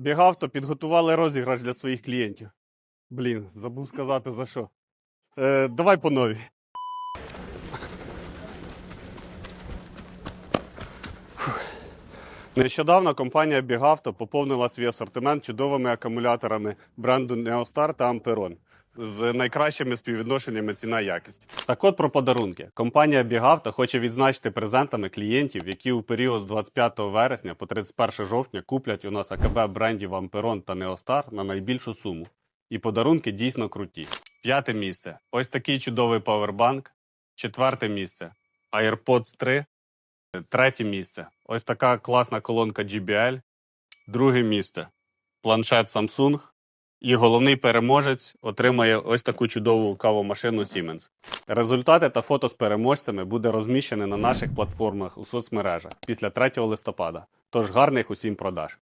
Бігавто підготували розіграш для своїх клієнтів. Блін, забув сказати за що. Е, давай по новій. Нещодавно компанія Бігавто поповнила свій асортимент чудовими акумуляторами бренду Neostar та Amperon з найкращими співвідношеннями ціна-якість. Так от про подарунки. Компанія Бігавто хоче відзначити презентами клієнтів, які у період з 25 вересня по 31 жовтня куплять у нас АКБ брендів Amperon та Neostar на найбільшу суму. І подарунки дійсно круті. П'яте місце. Ось такий чудовий павербанк. Четверте місце. AirPods 3. Третє місце. Ось така класна колонка JBL. Друге місце. Планшет Samsung. І головний переможець отримає ось таку чудову кавомашину Siemens. Результати та фото з переможцями буде розміщене на наших платформах у соцмережах після 3 листопада. Тож гарних усім продаж.